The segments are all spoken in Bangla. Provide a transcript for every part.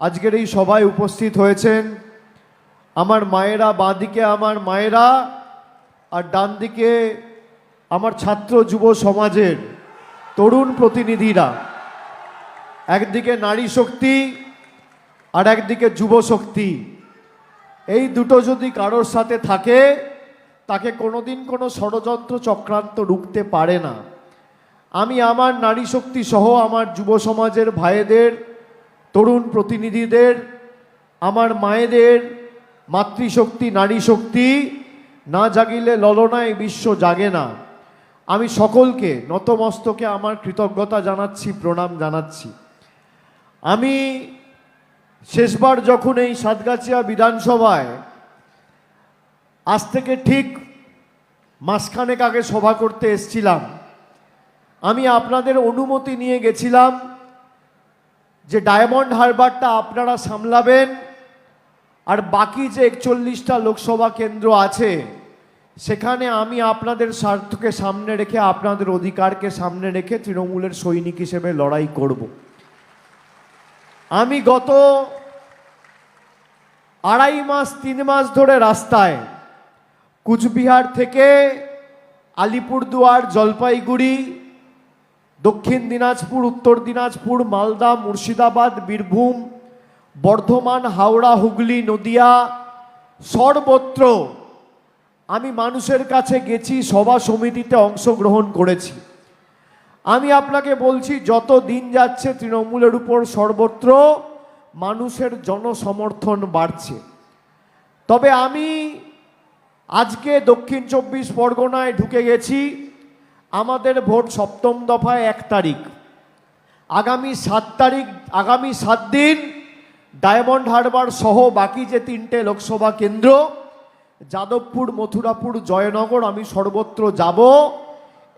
আজকের এই সভায় উপস্থিত হয়েছেন আমার মায়েরা, বাঁদিকে আমার মায়েরা আর ডান দিকে আমার ছাত্র যুব সমাজের তরুণ প্রতিনিধিরা। একদিকে নারী শক্তি আর একদিকে যুব শক্তি। এই দুটো যদি কারোর সাথে থাকে, তাকে কোনোদিন কোনো ষড়যন্ত্র চক্রান্ত রুখতে পারে না। আমি আমার নারী শক্তি সহ আমার যুব সমাজের ভাইদের তরুণ প্রতিনিধিদের, আমার মায়েদের, মাতৃশক্তি নারী শক্তি না জাগিলে ললনায় বিশ্ব জাগে না। আমি সকলকে, নতমস্তকে আমার কৃতজ্ঞতা জানাচ্ছি, প্রণাম জানাচ্ছি। আমি শেষবার যখন এই সাতগাছিয়া বিধানসভায়, আজ থেকে ঠিক মাসখানেক আগে সভা করতে এসছিলাম, আমি আপনাদের অনুমতি নিয়ে গেছিলাম যে ডায়মন্ড হারবারটা আপনারা সামলাবেন, আর বাকি যে একচল্লিশটা লোকসভা কেন্দ্র আছে, সেখানে আমি আপনাদের স্বার্থকে সামনে রেখে, আপনাদের অধিকারকে সামনে রেখে তৃণমূলের সৈনিক হিসেবে লড়াই করব। আমি গত আড়াই মাস, তিন মাস ধরে রাস্তায় কুচবিহার থেকে আলিপুরদুয়ার, জলপাইগুড়ি দক্ষিণ দিনাজপুর, উত্তর দিনাজপুর, মালদা, মুর্শিদাবাদ, বীরভূম, বর্ধমান, হাওড়া, হুগলি, নদিয়া, সর্বত্র আমি মানুষের কাছে গেছি, সভা সমিতিতে অংশগ্রহণ করেছি। আমি আপনাকে বলছি, যত দিন যাচ্ছে তৃণমূলের উপর সর্বত্র মানুষের জনসমর্থন বাড়ছে। তবে আমি আজকে দক্ষিণ চব্বিশ পরগনায় ঢুকে গেছি। আমাদের ভোট সপ্তম দফায় এক তারিখ। আগামী সাত তারিখ, আগামী সাত দিন ডায়মন্ড হারবার সহ বাকি যে তিনটে লোকসভা কেন্দ্র, যাদবপুর, মথুরাপুর, জয়নগর, আমি সর্বত্র যাব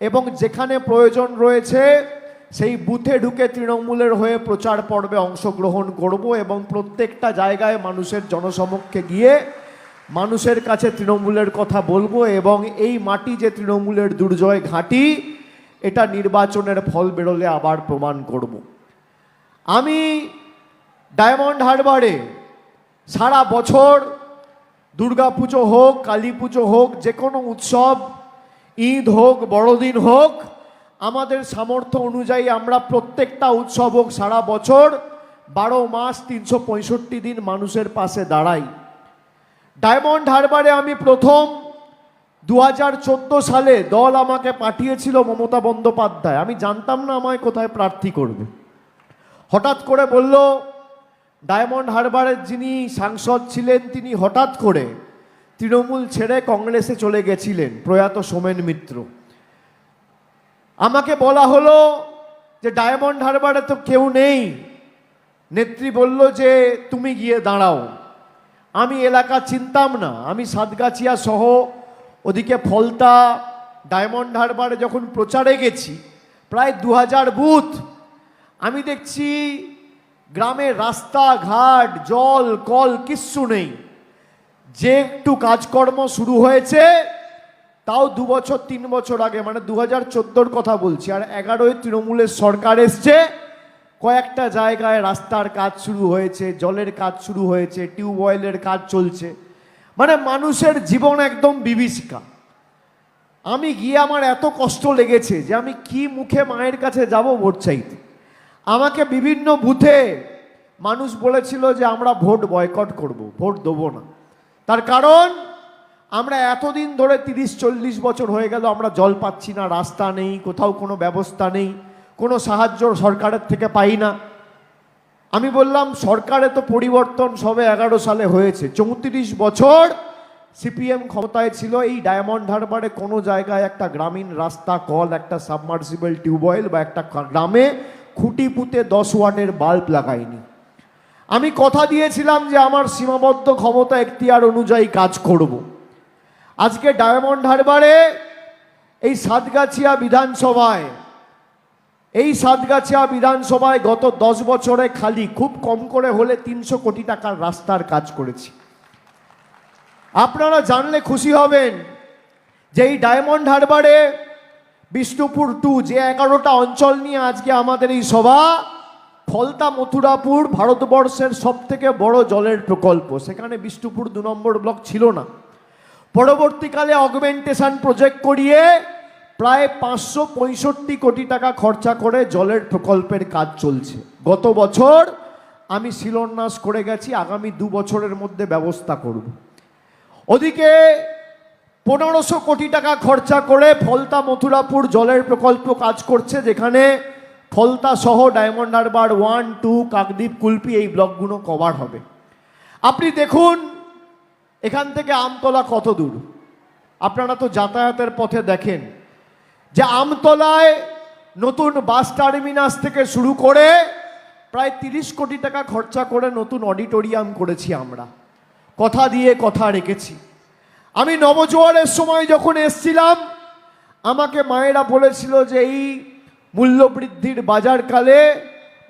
এবং যেখানে প্রয়োজন রয়েছে সেই বুথে ঢুকে তৃণমূলের হয়ে প্রচার পর্বে অংশগ্রহণ করব এবং প্রত্যেকটা জায়গায় মানুষের জনসমক্ষে গিয়ে মানুষের কাছে তৃণমূলের কথা বলব এবং এই মাটি যে তৃণমূলের দুর্জয় ঘাঁটি, এটা নির্বাচনের ফল বেরোলে আবার প্রমাণ করব। আমি ডায়মন্ড হারবারে সারা বছর দুর্গাপুজো হোক, কালী পুজো হোক, যে কোনো উৎসব, ঈদ হোক, বড়দিন হোক, আমাদের সামর্থ্য অনুযায়ী আমরা প্রত্যেকটা উৎসব হোক সারা বছর বারো মাস তিনশো পঁয়ষট্টি দিন মানুষের পাশে দাঁড়াই। ডায়মন্ড হারবারে আমি প্রথম দু হাজার চোদ্দ সালে দল আমাকে পাঠিয়েছিল মমতা বন্দ্যোপাধ্যায়। আমি জানতাম না আমায় কোথায় প্রার্থী করবে। হঠাৎ করে বলল, ডায়মন্ড হারবারের যিনি সাংসদ ছিলেন, তিনি হঠাৎ করে তৃণমূল ছেড়ে কংগ্রেসে চলে গেছিলেন, প্রয়াত সোমেন মিত্র। আমাকে বলা হলো যে, ডায়মন্ড হারবারে তো কেউ নেই। নেত্রী বলল যে, তুমি গিয়ে দাঁড়াও। আমি এলাকা চিনতাম না। আমি সাতগাছিয়া সহ ওদিকে ফলতা, ডায়মন্ড হারবারে যখন প্রচারে গেছি, প্রায় দু হাজার বুথ, আমি দেখছি গ্রামের রাস্তাঘাট জল, কল কিচ্ছু নেই। যে একটু কাজকর্ম শুরু হয়েছে, তাও দু বছর, তিন বছর আগে মানে দু হাজার কথা বলছি, আর এগারোই তৃণমূলের সরকার এসছে কয়েকটা জায়গায় রাস্তার কাজ শুরু হয়েছে, জলের কাজ শুরু হয়েছে টিউবওয়েলের কাজ চলছে। মানে মানুষের জীবন একদম বিভীষিকা। আমি গিয়ে আমার এত কষ্ট লেগেছে যে আমি কি মুখে মায়ের কাছে যাব ভোট চাইতে? আমাকে বিভিন্ন বুথে মানুষ বলেছিল যে আমরা ভোট বয়কট করব, ভোট দেবো না। তার কারণ, আমরা এতদিন ধরে তিরিশ, চল্লিশ বছর হয়ে গেল, আমরা জল পাচ্ছি না, রাস্তা নেই, কোথাও কোনো ব্যবস্থা নেই। কোনো সাহায্য সরকারের থেকে পাই না। আমি বললাম, সরকারে তো পরিবর্তন সবে এগারো সালে হয়েছে। চৌত্রিশ বছর সিপিএম ক্ষমতায় ছিল, এই ডায়মন্ড হারবারে কোনো জায়গায় একটা গ্রামীণ রাস্তা, কল, একটা সাবমার্সিবল টিউবওয়েল বা একটা গ্রামে খুঁটি পুঁতে দশ ওয়াটের বাল্ব লাগায়নি আমি কথা দিয়েছিলাম যে আমার সীমাবদ্ধ ক্ষমতা এখতিয়ার অনুযায়ী কাজ করব। আজকে ডায়মন্ড হারবারে এই সাতগাছিয়া বিধানসভায় এই সাতগাছিয়া বিধানসভায় গত দশ বছরে খালি খুব কম করে হলে তিনশো কোটি টাকার রাস্তার কাজ করেছি। আপনারা জানলে খুশি হবেন যে এই ডায়মন্ড হারবারে বিষ্ণুপুর টু যে এগারোটা অঞ্চল নিয়ে আজকে আমাদের এই সভা, ফলতা মথুরাপুর ভারতবর্ষের সব থেকে বড় জলের প্রকল্প। সেখানে বিষ্ণুপুর দু নম্বর ব্লক ছিল না। পরবর্তীকালে অগমেন্টেশন প্রজেক্ট করিয়ে প্রায় পাঁচশো পঁয়ষট্টি কোটি টাকা খরচা করে জলের প্রকল্পের কাজ চলছে। গত বছর আমি শিলান্যাস করে গেছি, আগামী দু বছরের মধ্যে ব্যবস্থা করব। ওদিকে পনেরোশো কোটি টাকা খরচা করে ফলতা মথুরাপুর জলের প্রকল্প কাজ করছে, যেখানে ফলতা সহ Diamond Harbour one, two, Kakdwip, Kulpi এই ব্লকগুলো কভার হবে। আপনি দেখুন, এখান থেকে আমতলা কত দূর? আপনারা তো যাতায়াতের পথে দেখেন। যে আমতলায় নতুন বাস টার্মিনাস থেকে শুরু করে প্রায় তিরিশ কোটি টাকা খরচা করে নতুন অডিটোরিয়াম করেছি আমরা। কথা দিয়ে কথা রেখেছি। আমি নবজোয়ারের সময় যখন এসছিলাম, আমাকে মায়েরা বলেছিল যে এই মূল্যবৃদ্ধির বাজারকালে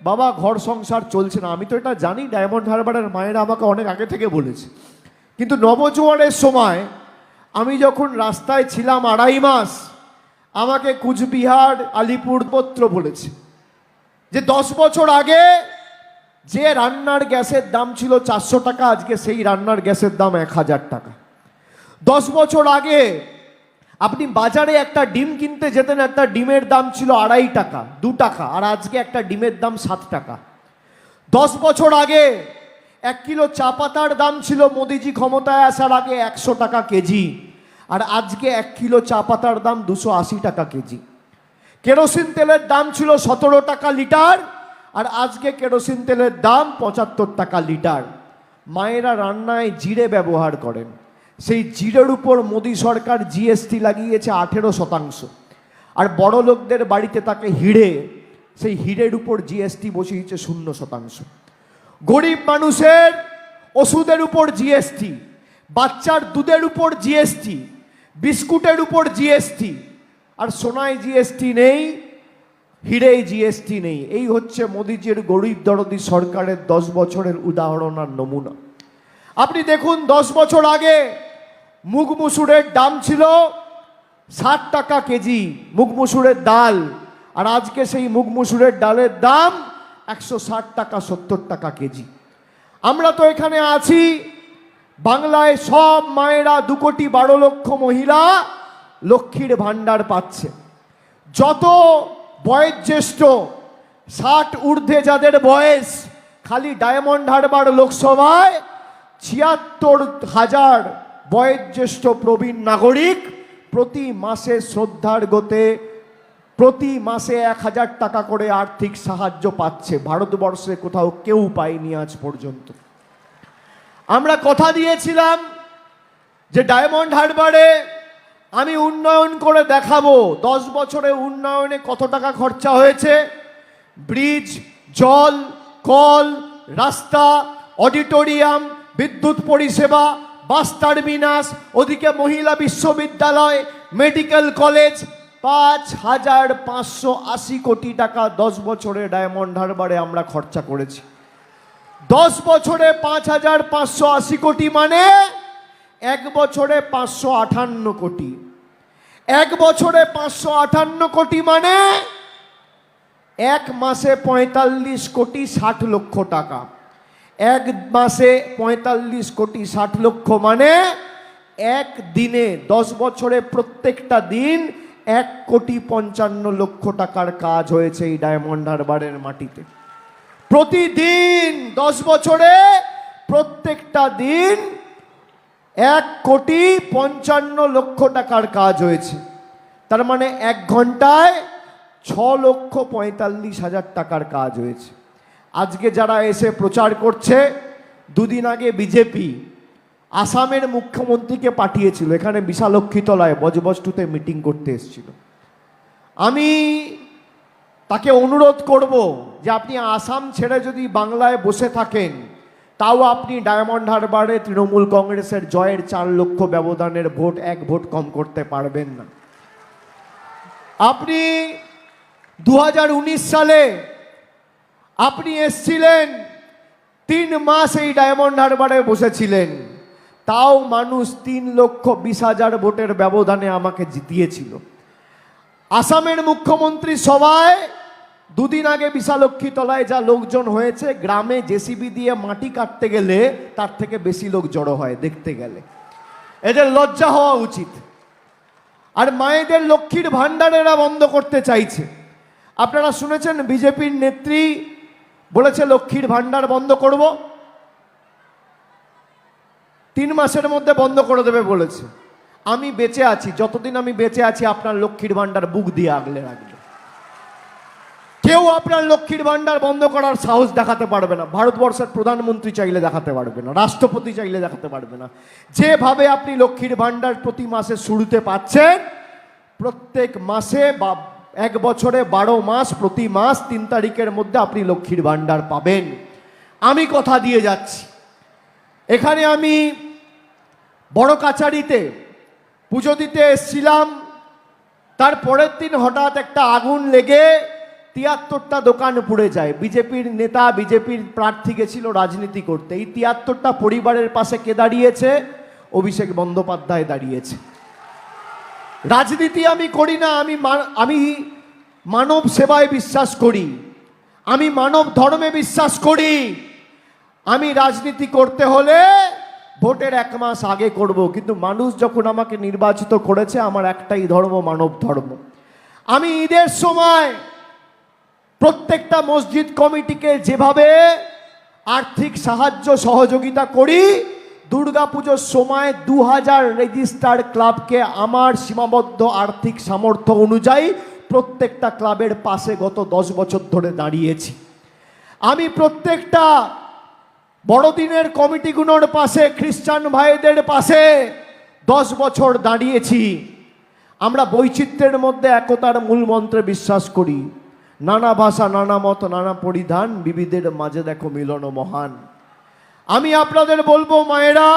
বাবা ঘর সংসার চলছে না। আমি তো এটা জানি, ডায়মন্ড হারবারের মায়েরা আমাকে অনেক আগে থেকে বলেছে। কিন্তু নবজোয়ারের সময় আমি যখন রাস্তায় ছিলাম আড়াই মাস আমাকে কুচবিহার আলিপুরপত্র বলেছে যে দশ বছর আগে যে রান্নার গ্যাসের দাম ছিল চারশো টাকা, আজকে সেই রান্নার গ্যাসের দাম এক হাজার টাকা। দশ বছর আগে আপনি বাজারে একটা ডিম কিনতে যেতেন, একটা ডিমের দাম ছিল আড়াই টাকা, দু টাকা, আর আজকে একটা ডিমের দাম সাত টাকা। দশ বছর আগে এক কিলো চা পাতার দাম ছিল মোদিজি ক্ষমতায় আসার আগে একশো টাকা কেজি। আর আজকে এক কিলো চা পাতার দাম দুশো আশি টাকা কেজি। কেরোসিন তেলের দাম ছিল সতেরো টাকা লিটার, আর আজকে কেরোসিন তেলের দাম পঁচাত্তর টাকা লিটার। মায়েরা রান্নায় জিরে ব্যবহার করেন। সেই জিরের উপর মোদী সরকার জিএসটি লাগিয়েছে আঠেরো শতাংশ। আর বড় লোকদের বাড়িতে তাকে হিড়ে, সেই হিড়ের উপর জিএসটি বসিয়েছে শূন্য শতাংশ। গরিব মানুষের ওষুধের উপর জিএসটি, বাচ্চার দুধের উপর জিএসটি বিস্কুটের উপর জিএসটি আর সোনায় জিএসটি নেই, হিরেই জিএসটি নেই। এই হচ্ছে মোদিজির গরিব দরদি সরকারের দশ বছরের উদাহরণ আর নমুনা। আপনি দেখুন, দশ বছর আগে মুগ মুসুরের দাম ছিল ষাট টাকা কেজি, মুগ মুসুরের ডাল। আর আজকে সেই মুগ মুসুরের ডালের দাম একশো ষাট টাকা সত্তর টাকা কেজি। আমরা তো এখানে আছি বাংলায় সব মায়েরা দু কোটি বারো লক্ষ মহিলা লক্ষ্মীর ভাণ্ডার পাচ্ছে। যত বয়োজ্যেষ্ঠ, ষাট ঊর্ধ্বে যাদের বয়স, খালি ডায়মন্ড হারবার লোকসভায় ছিয়াত্তর হাজার বয়োজ্যেষ্ঠ প্রবীণ নাগরিক প্রতি মাসে শ্রদ্ধার গতে, প্রতি মাসে এক হাজার টাকা করে আর্থিক সাহায্য পাচ্ছে। ভারতবর্ষে কোথাও কেউ পায়নি আজ পর্যন্ত। আমরা কথা দিয়েছিলাম যে ডায়মন্ড হারবারে আমি উন্নয়ন করে দেখাবো। দশ বছরে উন্নয়নে কত টাকা খরচা হয়েছে? ব্রিজ, জল, কল, রাস্তা, অডিটোরিয়াম, বিদ্যুৎ পরিষেবা, বাস টার্মিনাস, ওদিকে মহিলা বিশ্ববিদ্যালয়, মেডিকেল কলেজ, পাঁচ হাজার পাঁচশো আশি কোটি টাকা দশ বছরে ডায়মন্ড হারবারে আমরা খরচা করেছি। দশ বছরে পাঁচ হাজার পাঁচশো আশি কোটি মানে এক বছরে পাঁচশো আটান্ন কোটি। এক বছরে পাঁচশো আটান্ন কোটি মানে এক মাসে পঁয়তাল্লিশ কোটি ষাট লক্ষ টাকা। এক মাসে পঁয়তাল্লিশ কোটি ষাট লক্ষ মানে এক দিনে দশ বছরে প্রত্যেকটা দিন এক কোটি পঞ্চান্ন লক্ষ টাকার কাজ হয়েছে এই ডায়মন্ড হারবারের মাটিতে। প্রতিদিন দশ বছরে প্রত্যেকটা দিন এক কোটি পঞ্চান্ন লক্ষ টাকার কাজ হয়েছে। তার মানে এক ঘন্টায় ছ লক্ষ পঁয়তাল্লিশ হাজার টাকার কাজ হয়েছে। আজকে যারা এসে প্রচার করছে, দুদিন আগে বিজেপি আসামের মুখ্যমন্ত্রীকে পাঠিয়েছিল। এখানে বিশালক্ষীতলায় বজবস্তুতে মিটিং করতে এসেছিল। আমি তাকে অনুরোধ করব যে আপনি আসাম ছেড়ে যদি বাংলায় বসে থাকেন, তাও আপনি ডায়মন্ড হারবারে তৃণমূল কংগ্রেসের জয়ের চার লক্ষ ব্যবধানের ভোট, এক ভোট কম করতে পারবেন না। আপনি দু হাজার উনিশ সালে আপনি এসছিলেন, তিন মাস এই ডায়মন্ড হারবারে বসেছিলেন। তাও মানুষ তিন লক্ষ বিশ হাজার ভোটের ব্যবধানে আমাকে জিতিয়েছিল। আসামের মুখ্যমন্ত্রী সভায় দুদিন আগে বিশালক্ষী তলায় যা লোকজন হয়েছে, গ্রামে জেসিবি দিয়ে মাটি কাটতে গেলে তার থেকে বেশি লোক জড়ো হয়, দেখতে গেলে। এদের লজ্জা হওয়া উচিত। আর মায়েদের লক্ষ্মীর ভাণ্ডার এরা বন্ধ করতে চাইছে। আপনারা শুনেছেন বিজেপির নেত্রী বলেছে, লক্ষ্মীর ভাণ্ডার বন্ধ করব। তিন মাসের মধ্যে বন্ধ করে দেবে বলেছে। আমি বেঁচে আছি, যতদিন আমি বেঁচে আছি, আপনার লক্ষ্মীর ভাণ্ডার বুক দিয়ে আগলে রাখবে। কেউ আপনার লক্ষ্মীর ভাণ্ডার বন্ধ করার সাহস দেখাতে পারবে না। ভারতবর্ষের প্রধানমন্ত্রী চাইলে দেখাতে পারবে না, রাষ্ট্রপতি চাইলে দেখাতে পারবে না। যেভাবে আপনি লক্ষ্মীর ভাণ্ডার প্রতি মাসে শুরুতে পাচ্ছেন, প্রত্যেক মাসে বা এক বছরে বারো মাস প্রতি মাস তিন তারিখের মধ্যে আপনি লক্ষ্মীর ভাণ্ডার পাবেন। আমি কথা দিয়ে যাচ্ছি। এখানে আমি বড় কাছারিতে পুজো দিতে এসছিলাম। তার পরের দিন হঠাৎ একটা আগুন লেগে তিয়াত্তরটা দোকান পুড়ে যায়। বিজেপির নেতা, বিজেপির প্রার্থী গেছিল রাজনীতি করতে। এই তিয়াত্তরটা পরিবারের পাশে কে দাঁড়িয়েছে? অভিষেক বন্দ্যোপাধ্যায় দাঁড়িয়েছে। রাজনীতি আমি করি না, আমি আমি মানব সেবায় বিশ্বাস করি। আমি মানব ধর্মে বিশ্বাস করি। আমি রাজনীতি করতে হলে ভোটের এক মাস আগে করব, কিন্তু মানুষ যখন আমাকে নির্বাচিত করেছে, আমার একটাই ধর্ম মানব ধর্ম। আমি ঈদের সময় প্রত্যেকটা মসজিদ কমিটিকে যেভাবে আর্থিক সাহায্য সহযোগিতা করি, দুর্গাপুজোর সময় দু হাজার রেজিস্টার ক্লাবকে আমার সীমাবদ্ধ আর্থিক সামর্থ্য অনুযায়ী প্রত্যেকটা ক্লাবের পাশে গত দশ বছর ধরে দাঁড়িয়েছি। আমি প্রত্যেকটা বড়দিনের কমিটিগুলোর পাশে, খ্রিস্টান ভাইদের পাশে দশ বছর দাঁড়িয়েছি। আমরা বৈচিত্র্যের মধ্যে একতার মূল মন্ত্রে বিশ্বাস করি। নানা ভাষা, নানা মত, নানা পরিধান বিবিধের মাঝে দেখো মিলন মহান। আমি আপনাদের বলব, মায়েরা,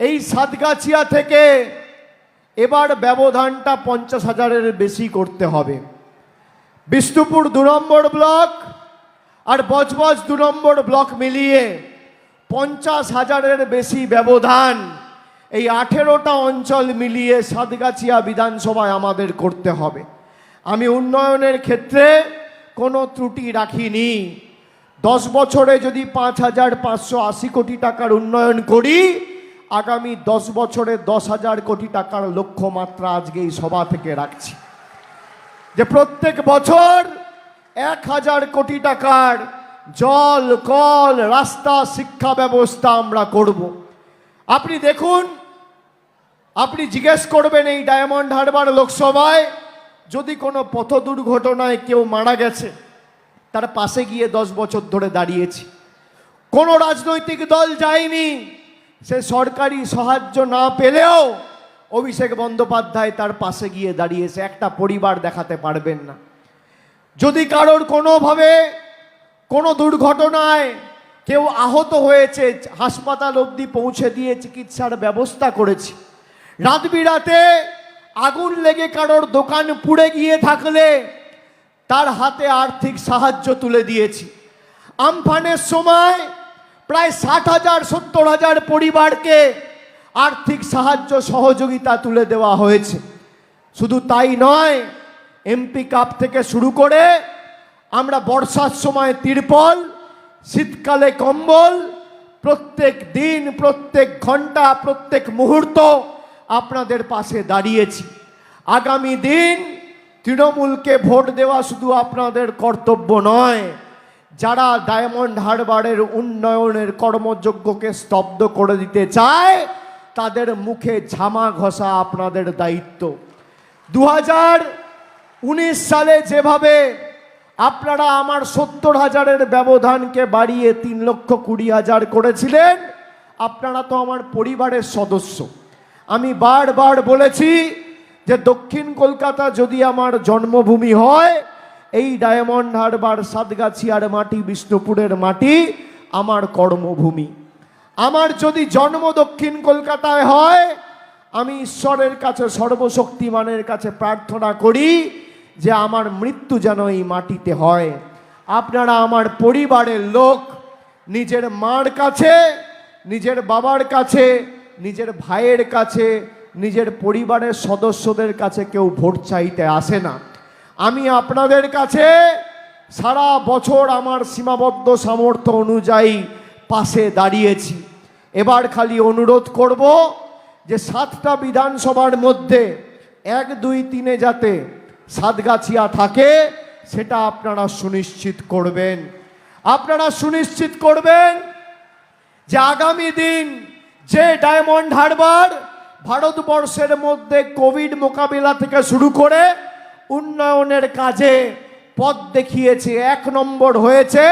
এই সাতগাছিয়া থেকে এবার ব্যবধানটা পঞ্চাশ হাজারের বেশি করতে হবে। বিষ্ণুপুর দু নম্বর ব্লক আর বজবজ দু নম্বর ব্লক মিলিয়ে পঞ্চাশ হাজারের বেশি ব্যবধান এই আঠেরোটা অঞ্চল মিলিয়ে সাতগাছিয়া বিধানসভায় আমাদের করতে হবে। আমি উন্নয়নের ক্ষেত্রে কোনো ত্রুটি রাখিনি। দশ বছরে যদি পাঁচ হাজার পাঁচশো আশি কোটি টাকার উন্নয়ন করি, আগামী দশ বছরে দশ হাজার কোটি টাকার লক্ষ্যমাত্রা আজকে এই সভা থেকে রাখছি। যে প্রত্যেক বছর এক হাজার কোটি টাকার জল, কল, রাস্তা, শিক্ষা ব্যবস্থা আমরা করব। আপনি দেখুন, আপনি জিজ্ঞেস করবেন এই ডায়মন্ড হারবার লোকসভায় যদি কোনো পথ দুর্ঘটনায় কেউ মারা গেছে, তার পাশে গিয়ে দশ বছর ধরে দাঁড়িয়েছি। কোনো রাজনৈতিক দল যায়নি, সে সরকারি সাহায্য না পেলেও অভিষেক বন্দ্যোপাধ্যায় তার পাশে গিয়ে দাঁড়িয়েছে। একটা পরিবার দেখাতে পারবেন না। যদি কারোর কোনোভাবে কোনো দুর্ঘটনায় কেউ আহত হয়েছে, হাসপাতাল অবধি পৌঁছে দিয়ে চিকিৎসার ব্যবস্থা করেছি, রাত বিরাতে আগুন লেগে কারোর দোকান পুড়ে গিয়ে থাকলে তার হাতে আর্থিক সাহায্য তুলে দিয়েছি। আমফানের সময় প্রায় ষাট হাজার, সত্তর হাজার পরিবারকে আর্থিক সাহায্য সহযোগিতা তুলে দেওয়া হয়েছে। শুধু তাই নয় এমপি কাপ থেকে শুরু করে আমরা বর্ষার সময় তিরপল, শীতকালে কম্বল, প্রত্যেক দিন, প্রত্যেক ঘণ্টা, প্রত্যেক মুহূর্ত আপনাদের পাশে দাঁড়িয়েছি। আগামী দিন তৃণমূলকে ভোট দেওয়া শুধু আপনাদের কর্তব্য নয়, যারা ডায়মন্ড হারবারের উন্নয়নের কর্মযজ্ঞকে স্তব্ধ করে দিতে চায়, তাদের মুখে ঝামা ঘষা আপনাদের দায়িত্ব। দু সালে যেভাবে আপনারা আমার সত্তর হাজারের ব্যবধানকে বাড়িয়ে তিন লক্ষ কুড়ি হাজার করেছিলেন, আপনারা তো আমার পরিবারের সদস্য। আমি বারবার বলেছি যে দক্ষিণ কলকাতা যদি আমার জন্মভূমি হয়, এই ডায়মন্ড হারবার, সাতগাছিয়ার মাটি, বিষ্ণুপুরের মাটি আমার কর্মভূমি। আমার যদি জন্ম দক্ষিণ কলকাতায় হয়, আমি ঈশ্বরের কাছে সর্বশক্তিমানের কাছে প্রার্থনা করি যে আমার মৃত্যু যেন এই মাটিতে হয়। আপনারা আমার পরিবারের লোক, নিজের মার কাছে, নিজের বাবার কাছে নিজের ভাইয়ের কাছে, নিজের পরিবারের সদস্যদের কাছে কেউ ভোট চাইতে আসে না। আমি আপনাদের কাছে সারা বছর আমার সীমাবদ্ধ সামর্থ্য অনুযায়ী পাশে দাঁড়িয়েছি। এবার খালি অনুরোধ করব যে সাতটা বিধানসভার মধ্যে এক, দুই, তিনে যাতে সাতগাছিয়া থাকে, সেটা আপনারা সুনিশ্চিত করবেন। আপনারা সুনিশ্চিত করবেন যে আগামী দিন যে ডায়মন্ড হারবার ভারতবর্ষের মধ্যে কোভিড মোকাবিলা থেকে শুরু করে উন্নয়নের কাজে পথ দেখিয়েছে, এক নম্বর হয়েছে।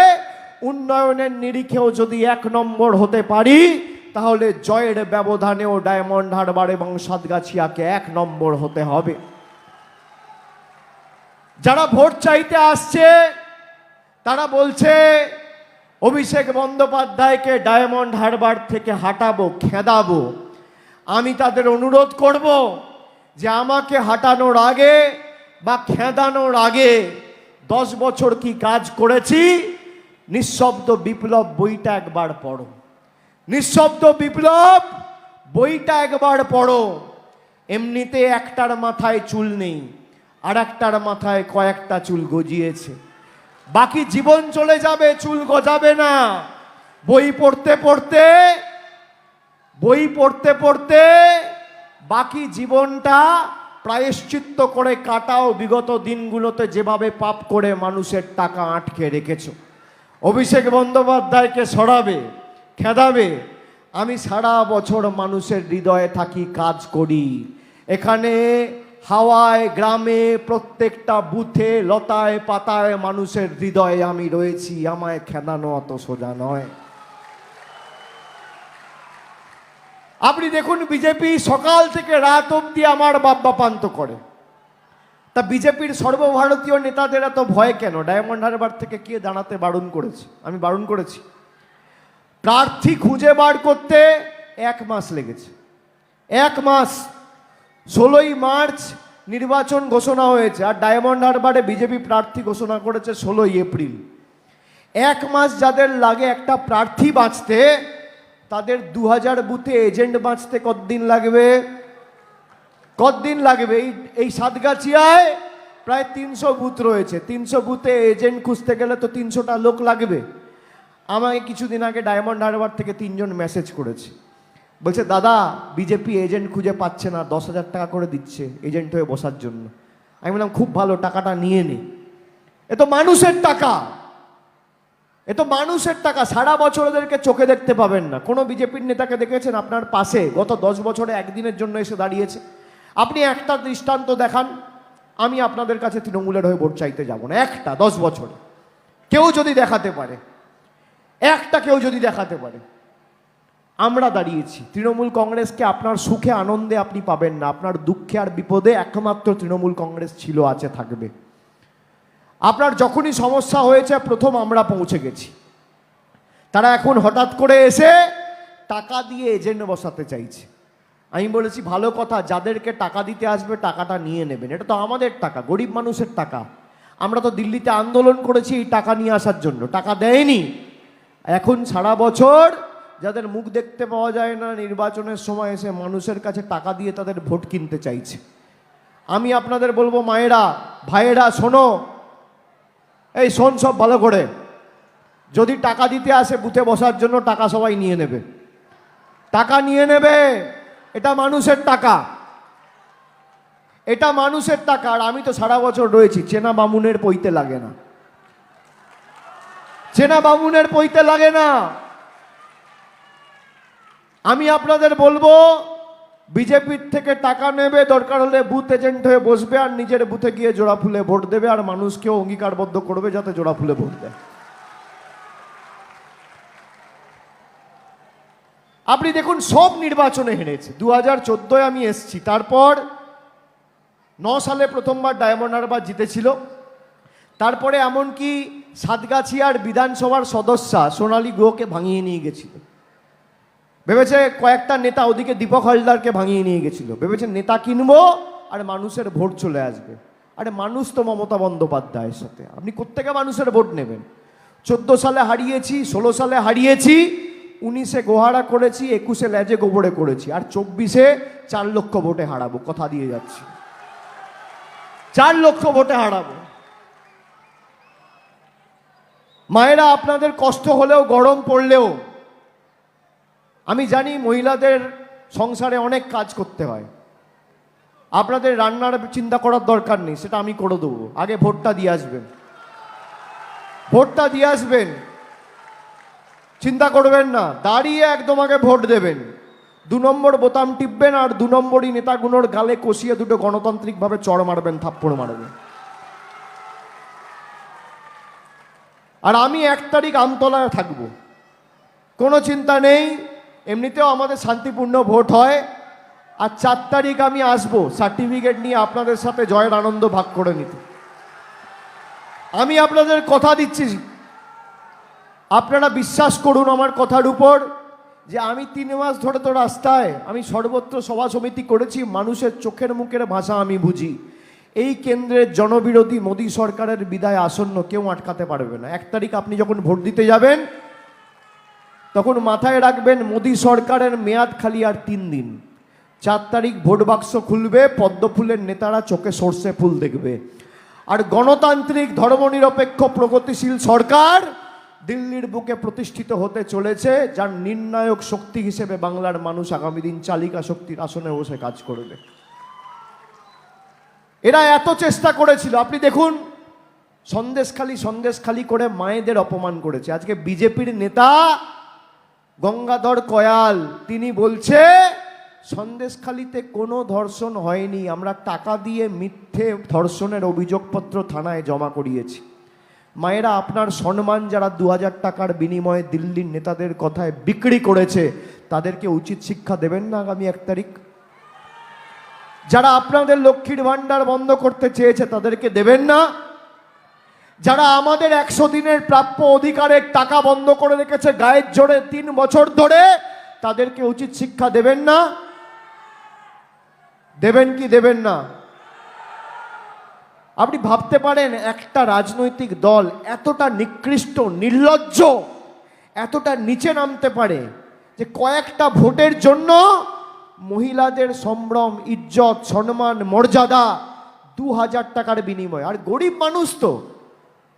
উন্নয়নের নিরিখেও যদি এক নম্বর হতে পারি, তাহলে জয়ের ব্যবধানেও ডায়মন্ড হারবার এবং সাতগাছিয়াকে এক নম্বর হতে হবে। যারা ভোট চাইতে আসছে, তারা বলছে অভিষেক বন্দ্যোপাধ্যায়কে ডায়মন্ড হারবার থেকে হাঁটাবো, খেদাবো। আমি তাদের অনুরোধ করব যে আমাকে হাঁটানোর আগে বা খেদানোর আগে দশ বছর কি কাজ করেছি? নিঃশব্দ বিপ্লব বইটা একবার পড়ো। নিঃশব্দ বিপ্লব বইটা একবার পড়ো। এমনিতে একটার মাথায় চুল নেই আর একটার মাথায় কয়েকটা চুল গজিয়েছে। বাকি জীবন চলে যাবে, চুল গজাবে না। বই পড়তে পড়তে, বই পড়তে পড়তে বাকি জীবনটা প্রায়শ্চিত্ত করে কাটাও। বিগত দিনগুলোতে যেভাবে পাপ করে মানুষের টাকা আটকে রেখেছ। অভিষেক বন্দ্যোপাধ্যায়কে সরাবে, খেদাবে। আমি সারা বছর মানুষের হৃদয়ে থাকি, কাজ করি। এখানে হাওয়ায়, গ্রামে, প্রত্যেকটা বুথে, লতায়, পাতায় মানুষের হৃদয়ে আমি রয়েছি। আমায় খেদানো অত সোজা নয়। আপনি দেখুন, বিজেপি সকাল থেকে রাত অবধি আমার বাব্বা পান্ত করে। তা বিজেপির সর্বভারতীয় নেতাদের এত ভয় কেন? ডায়মন্ড হারবার থেকে কে দাঁড়াতে বারণ করেছে? আমি বারণ করেছি। প্রার্থী খুঁজে বার করতে এক মাস লেগেছে। এক মাস ষোলোই মার্চ নির্বাচন ঘোষণা হয়েছে, আর ডায়মন্ড হারবারে বিজেপি প্রার্থী ঘোষণা করেছে ষোলোই এপ্রিল। এক মাস যাদের লাগে একটা প্রার্থী বাঁচতে, তাদের দু হাজার বুথে এজেন্ট বাঁচতে কতদিন লাগবে? কতদিন লাগবে? এই এই সাতগাছিয়ায় প্রায় তিনশো বুথ রয়েছে। তিনশো বুথে এজেন্ট খুঁজতে গেলে তো তিনশোটা লোক লাগবে। আমাকে কিছুদিন আগে ডায়মন্ড হারবার থেকে তিনজন মেসেজ করেছে। বলছে, দাদা বিজেপি এজেন্ট খুঁজে পাচ্ছে না, দশ হাজার টাকা করে দিচ্ছে এজেন্ট হয়ে বসার জন্য। আমি বললাম, খুব ভালো, টাকাটা নিয়ে নে। এ তো মানুষের টাকা। এ তো মানুষের টাকা। সারা বছর ওদেরকে চোখে দেখতে পাবেন না। কোনো বিজেপির নেতাকে দেখেছেন? আপনার পাশে গত দশ বছরে একদিনের জন্য এসে দাঁড়িয়েছে। আপনি একটা দৃষ্টান্ত দেখান। আমি আপনাদের কাছে তৃণমূলের হয়ে ভোট চাইতে যাব না। একটা, দশ বছরে। কেউ যদি দেখাতে পারে। একটা কেউ যদি দেখাতে পারে। আমরা দাঁড়িয়েছি। তৃণমূল কংগ্রেসকে আপনার সুখে, আনন্দে আপনি পাবেন না। আপনার দুঃখে আর বিপদে একমাত্র তৃণমূল কংগ্রেস ছিল, আছে, থাকবে। আপনার যখনই সমস্যা হয়েছে, প্রথম আমরা পৌঁছে গেছি। তারা এখন হঠাৎ করে এসে টাকা দিয়ে এজেন্ট বসাতে চাইছে। আমি বলেছি, ভালো কথা, যাদেরকে টাকা দিতে আসবে, টাকাটা নিয়ে নেবেন। এটা তো আমাদের টাকা, গরিব মানুষের টাকা। আমরা তো দিল্লিতে আন্দোলন করেছি এই টাকা নিয়ে আসার জন্য। টাকা দেয়নি। এখন সারা বছর যাদের মুখ দেখতে পাওয়া যায় না, নির্বাচনের সময় এসে মানুষের কাছে টাকা দিয়ে তাদের ভোট কিনতে চাইছে। আমি আপনাদের বলব, মায়েরা, ভাইয়েরা, শোনো। এই শোন সব ভালো করে। যদি টাকা দিতে আসে বুথে বসার জন্য, টাকা সবাই নিয়ে নেবে। টাকা নিয়ে নেবে, এটা মানুষের টাকা। এটা মানুষের টাকা, আর আমি তো সারা বছর রয়েছি, চেনা বামুনের পইতে লাগে না। চেনা বামুনের পইতে লাগে না। আমি আপনাদের বলব, বিজেপির থেকে টাকা নেবে, দরকার হলে বুথ এজেন্ট হয়ে বসবে আর নিজের বুথে গিয়ে জোড়া ফুলে ভোট দেবে আর মানুষকেও অঙ্গীকারবদ্ধ করবে যাতে জোড়া ফুলে ভোট দেয়। আপনি দেখুন, সব নির্বাচনে হেরেছে। দু হাজার চোদ্দোয় আমি এসছি। তারপর ন সালে প্রথমবার ডায়মন্ড হারবার জিতেছিল। তারপরে এমনকি সাতগাছিয়ার বিধানসভার সদস্যা সোনালী গুহকে ভাঙিয়ে নিয়ে গেছিল। ভেবেছে কয়েকটা নেতা ওদিকে দীপক হালদারকে ভাঙিয়ে নিয়ে গেছিল। ভেবেছে নেতা কিনবো আর মানুষের ভোট চলে আসবে। আরে মানুষ তো মমতা বন্দ্যোপাধ্যায়ের সাথে। আপনি কোত্থেকে মানুষের ভোট নেবেন? চোদ্দ সালে হারিয়েছি, ষোলো সালে হারিয়েছি, উনিশে গোহারা করেছি, একুশে লেজে গোবরে করেছি, আর চব্বিশে চার লক্ষ ভোটে হারাবো। কথা দিয়ে যাচ্ছি। চার লক্ষ ভোটে হারাবো। মায়েরা, আপনাদের কষ্ট হলেও, গরম পড়লেও আমি জানি মহিলাদের সংসারে অনেক কাজ করতে হয়। আপনাদের রান্নার চিন্তা করার দরকার নেই, সেটা আমি করে দেবো। আগে ভোটটা দিয়ে আসবেন। ভোটটা দিয়ে আসবেন। চিন্তা করবেন না, দাঁড়িয়ে একদম আগে ভোট দেবেন। দু নম্বর বোতাম টিপবেন আর দু নম্বরই নেতাগুলোর গালে কষিয়ে দুটো গণতান্ত্রিকভাবে চড় মারবেন, থাপ্পড় মারবেন। আর আমি এক তারিখ আমতলায় থাকব। কোনো চিন্তা নেই এমনিতেও আমাদের শান্তিপূর্ণ ভোট হয়। আর চার তারিখ আমি আসব সার্টিফিকেট নিয়ে আপনাদের সাথে জয়ের আনন্দ ভাগ করে নিতে। আমি আপনাদের কথা দিচ্ছি। আপনারা বিশ্বাস করুন আমার কথার উপর যে আমি তিন মাস ধরে তো রাস্তায় আমি সর্বত্র সভা সমিতি করেছি, মানুষের চোখের মুখের ভাষা আমি বুঝি। এই কেন্দ্রের জনবিরোধী মোদী সরকারের বিদায় আসন্ন কেউ আটকাতে পারবে না। এক তারিখ আপনি যখন ভোট দিতে যাবেন তখন মাথায় রাখবেন মোদী সরকারের মেয়াদ খালি আর তিন দিন। চার তারিখ ভোট বাক্স খুলবে, পদ্মফুলের নেতারা চোখে সর্ষে ফুল দেখবে। আর গণতান্ত্রিক, ধর্মনিরপেক্ষ, প্রগতিশীল সরকার দিল্লির বুকে প্রতিষ্ঠিত হতে চলেছে, যার নির্ণায়ক শক্তি হিসেবে বাংলার মানুষ আগামী দিন চালিকা শক্তির আসনে বসে কাজ করবে। এরা এত চেষ্টা করেছিল, আপনি দেখুন, সন্দেশখালি সন্দেশখালি করে মায়েদের অপমান করেছে। আজকে বিজেপির নেতা গঙ্গাধর কয়াল, তিনি বলছে, সন্দেশখালিতে কোনো ধর্ষণ হয়নি, আমরা টাকা দিয়ে মিথ্যে ধর্ষণের অভিযোগপত্র থানায় জমা করিয়েছি। মায়েরা আপনার সম্মান যারা দু হাজার টাকার বিনিময়ে দিল্লির নেতাদের কথায় বিক্রি করেছে, তাদেরকে উচিত শিক্ষা দেবেন না আগামী এক তারিখ? যারা আপনাদের লক্ষ্মীর ভাণ্ডার বন্ধ করতে চেয়েছে, তাদেরকে দেবেন না? যারা আমাদের একশো দিনের প্রাপ্য অধিকারের টাকা বন্ধ করে রেখেছে গায়ের জোরে তিন বছর ধরে, তাদেরকে উচিত শিক্ষা দেবেন না। দেবেন কি দেবেন না? আপনি ভাবতে পারেন, একটা রাজনৈতিক দল এতটা নিকৃষ্ট, নির্লজ্জ, এতটা নিচে নামতে পারে যে কয়েকটা ভোটের জন্য মহিলাদের সম্ভ্রম, ইজ্জত, সম্মান, মর্যাদা দু হাজার টাকার বিনিময়। আর গরিব মানুষ তো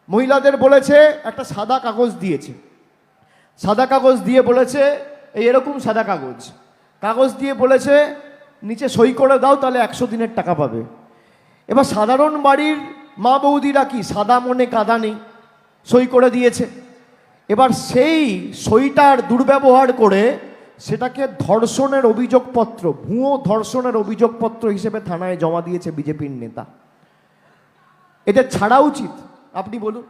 মহিলাদের বলেছে, একটা সাদা কাগজ দিয়েছে। সাদা কাগজ দিয়ে বলেছে, এই এরকম সাদা কাগজ। কাগজ দিয়ে বলেছে, নিচে সই করে দাও, তাহলে একশো দিনের টাকা পাবে। এবার সাধারণ বাড়ির মা বৌদিরা কি, সাদা মনে কাদা নেই, সই করে দিয়েছে। এবার সেই সইটার দুর্ব্যবহার করে সেটাকে ধর্ষণের অভিযোগপত্র, ভুয়ো ধর্ষণের অভিযোগপত্র হিসেবে থানায় জমা দিয়েছে বিজেপির নেতা। এদের ছাড়া উচিত। আপনি বলুন।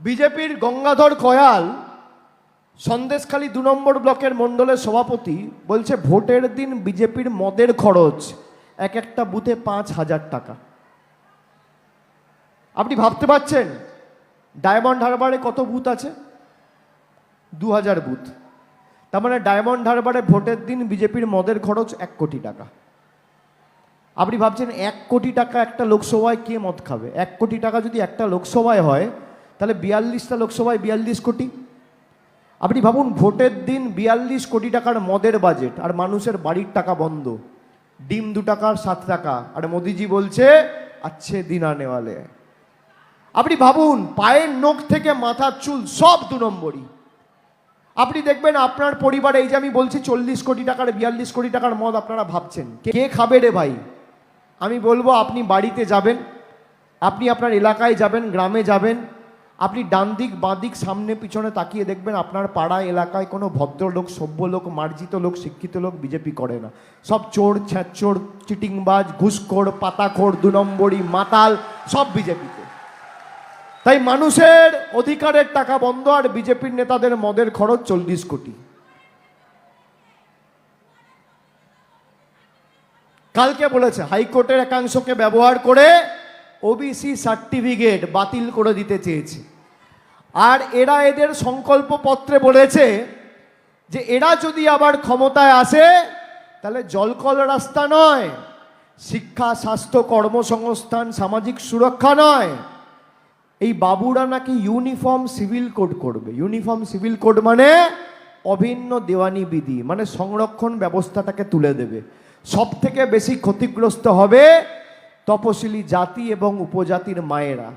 বিজেপির গঙ্গাধর কয়াল সন্দেশখালী দু নম্বর ব্লকের মণ্ডলের সভাপতি বলছে, ভোটের দিন বিজেপির মদের খরচ এক একটা বুথে পাঁচ হাজার টাকা। আপনি ভাবতে পারছেন, ডায়মন্ড হারবারে কত বুথ আছে? দু হাজার বুথ। তার মানে ডায়মন্ড হারবারে ভোটের দিন বিজেপির মদের খরচ এক কোটি টাকা। আপনি ভাবছেন এক কোটি টাকা একটা লোকসভায় কে মদ খাবে? এক কোটি টাকা যদি একটা লোকসভায় হয়, তাহলে বিয়াল্লিশটা লোকসভায় বিয়াল্লিশ কোটি? আপনি ভাবুন, ভোটের দিন বিয়াল্লিশ কোটি টাকার মদের বাজেট আর মানুষের বাড়ির টাকা বন্ধ। ডিম দু টাকার সাত টাকা। আর মোদিজি বলছে, আচ্ছে দিন আনে ওয়ালে আপনি ভাবুন, পায়ের নখ থেকে মাথার চুল সব দু নম্বরই। আপনি দেখবেন আপনার পরিবারে, এই যে আমি বলছি চল্লিশ কোটি টাকার, বিয়াল্লিশ কোটি টাকার মদ, আপনারা ভাবছেন, কে খাবে রে ভাই? আমি বলব, আপনি বাড়িতে যাবেন, আপনি আপনার এলাকায় যাবেন, গ্রামে যাবেন, আপনি ডান দিক বাঁ দিক সামনে, পিছনে তাকিয়ে দেখবেন আপনার পাড়া এলাকায় কোনো ভদ্রলোক সভ্য লোক মার্জিত লোক, শিক্ষিত লোক বিজেপি করে না। সব চোর, ছ্যাচোর, চিটিংবাজ, ঘুষখোর, পাতাখোর দু নম্বরই মাতাল, সব বিজেপিতে। তাই মানুষের অধিকারের টাকা বন্ধ আর বিজেপির নেতাদের মদের খরচ চল্লিশ কোটি। কালকে বলেছে, হাইকোর্টের একাংশকে ব্যবহার করে ওবিসি সার্টিফিকেট বাতিল করে দিতে চেয়েছে। আর এরা এদের সংকল্প পত্রে বলেছে যে, এরা যদি আবার ক্ষমতায় আসে, তাহলে জলকল রাস্তা নয়, শিক্ষা, স্বাস্থ্য, কর্মসংস্থান, সামাজিক সুরক্ষা নয়। এই বাবুরা নাকি ইউনিফর্ম সিভিল কোড করবে। ইউনিফর্ম সিভিল কোড মানে অভিন্ন দেওয়ানি বিধি মানে সংরক্ষণ ব্যবস্থাটাকে তুলে দেবে। সব থেকে বেশি ক্ষতিগ্রস্ত হবে তপশিলি জাতি এবং উপজাতির মায়েরা।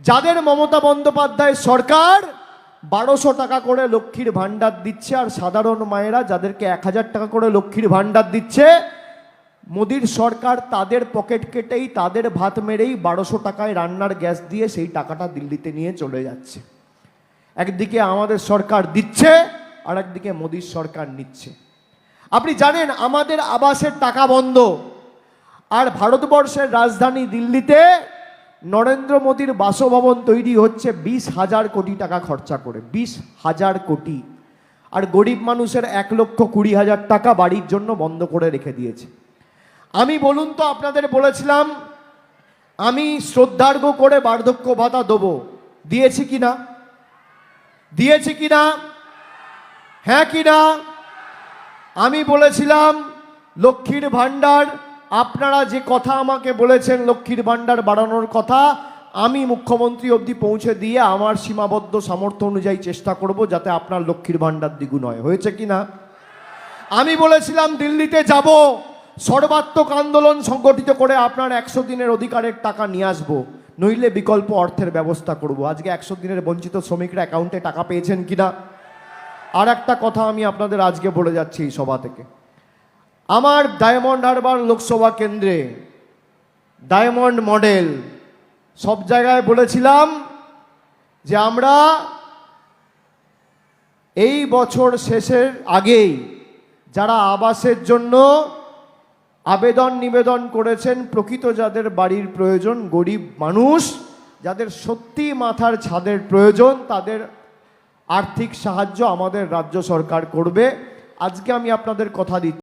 যাদের মমতা বন্দ্যোপাধ্যায় সরকার বারোশো টাকা করে লক্ষ্মীর ভাণ্ডার দিচ্ছে আর সাধারণ মায়েরা যাদেরকে এক হাজার টাকা করে লক্ষ্মীর ভাণ্ডার দিচ্ছে, মোদির সরকার তাদের পকেট কেটেই, তাদের ভাত মেরেই বারোশো টাকায় রান্নার গ্যাস দিয়ে সেই টাকাটা দিল্লিতে নিয়ে চলে যাচ্ছে। একদিকে আমাদের সরকার দিচ্ছে আর একদিকে মোদির সরকার নিচ্ছে। আপনি জানেন আমাদের আবাসের টাকা বন্ধ। আর ভারতবর্ষের রাজধানী দিল্লিতে নরেন্দ্র মোদীর বাসভবন তৈরি হচ্ছে বিশ হাজার কোটি টাকা খরচা করে, বিশ হাজার কোটি। আর গরিব মানুষের এক লক্ষ কুড়ি হাজার টাকা বাড়ির জন্য বন্ধ করে রেখে দিয়েছে। আমি বলুন তো আপনাদের বলেছিলাম, আমি শ্রদ্ধার্ঘ করে বার্ধক্য ভাতা দেবো। দিয়েছি কি না দিয়েছি কি না হ্যাঁ কি না আমি বলেছিলাম, লক্ষ্মীর ভাণ্ডার, আপনারা যে কথা আমাকে বলেছেন লক্ষ্মীর ভাণ্ডার বাড়ানোর কথা, আমি মুখ্যমন্ত্রী অবধি পৌঁছে দিয়ে আমার সীমাবদ্ধ সামর্থ্য অনুযায়ী চেষ্টা করব যাতে আপনার লক্ষ্মীর ভাণ্ডার দ্বিগুণ হয়। হয়েছে কি না? আমি বলেছিলাম দিল্লিতে যাব, সর্বাত্মক আন্দোলন সংগঠিত করে আপনার একশো দিনের অধিকারের টাকা নিয়ে আসব, নইলে বিকল্প অর্থের ব্যবস্থা করব। আজকে একশো দিনের বঞ্চিত শ্রমিকরা অ্যাকাউন্টে টাকা পেয়েছেন কিনা? আর একটা কথা আমি আপনাদের আজকে বলে যাচ্ছি এই সভা থেকে। আমার ডায়মন্ড হারবার লোকসভা কেন্দ্রে ডায়মন্ড মডেল সব জায়গায় বলেছিলাম যে আমরা এই বছর শেষের আগেই যারা আবাসের জন্য আবেদন নিবেদন করেছেন, প্রকৃত যাদের বাড়ির প্রয়োজন, গরিব মানুষ, যাদের সত্যি মাথার ছাদের প্রয়োজন, তাদের আর্থিক সাহায্য আমাদের রাজ্য সরকার করবে। আজকে আমি আপনাদের কথা দিচ্ছি।